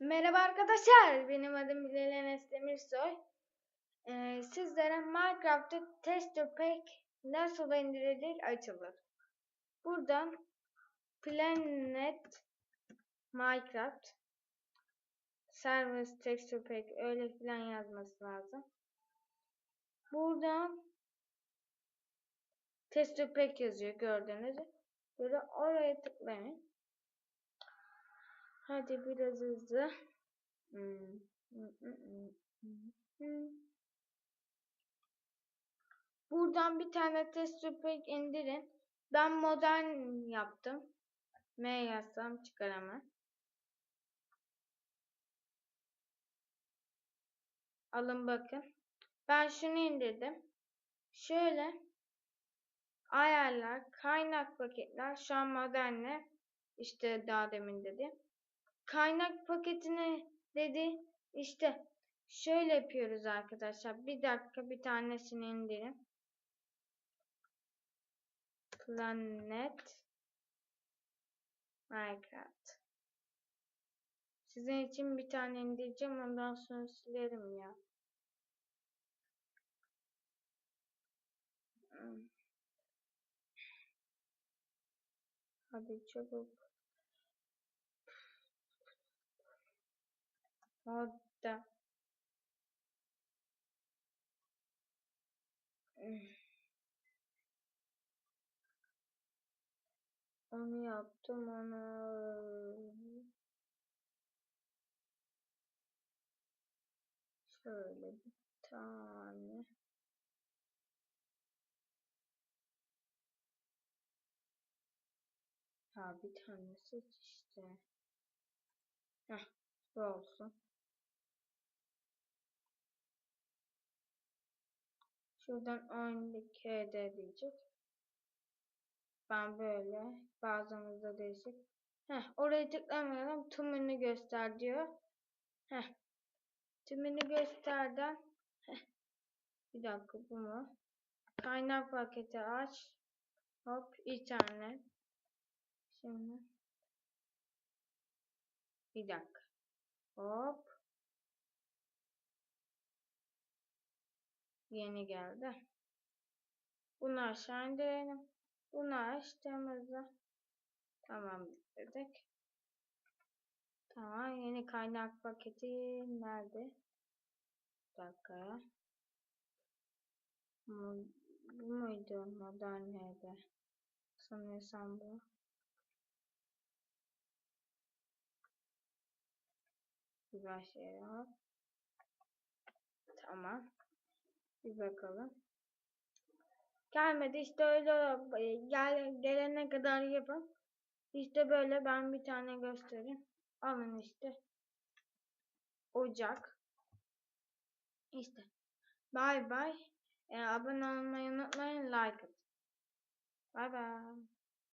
Merhaba arkadaşlar, benim adım Bilal Enes Demirsoy. Ee, sizlere Minecraft'ta Texture Pack nasıl indirilir açılır. Buradan Planet Minecraft Service Texture Pack öyle filan yazması lazım. Buradan Texture Pack yazıyor gördüğünüz. Böyle oraya tıklayın. Hadi biraz hızlı. Buradan bir tane test pack indirin. Ben modern yaptım. M yazsam çıkar hemen. Alın bakın. Ben şunu indirdim. Şöyle ayarlar, kaynak paketler şu an modernle işte daha demin dedim kaynak paketine dedi. İşte şöyle yapıyoruz arkadaşlar. Bir dakika bir tanesini indirin. Planet Minecraft. Sizin için bir tane indireceğim. Ondan sonra silerim ya. Hmm. Hadi çabuk. Modda. Onu yaptım onu. Şöyle bir tane. Ha bir tane seç işte. Heh, bu olsun. Şuradan 12 diyecek. Ben böyle bazımızda değişik. Heh, orayı tıklamayalım. Tümünü göster diyor. Heh. Tümünü gösterden. Heh. Bir dakika bu mu? Kaynak paketi aç. Hop internet. Şimdi. Bir dakika. Hop. Yeni geldi. Bunu aşağı indirelim. Bunu açtığımızda tamam dedik. Tamam yeni kaynak paketi nerede? Bir dakika. Bu, bu muydu modern nerede? Sanıyorsam bu. Bir başlayalım. Tamam. Bir bakalım. Gelmedi işte öyle gel, gelene kadar yapın. İşte böyle ben bir tane göstereyim. Alın işte. Ocak. İşte. Bye bye. Ee, abone olmayı unutmayın. Like atın. Bye bye.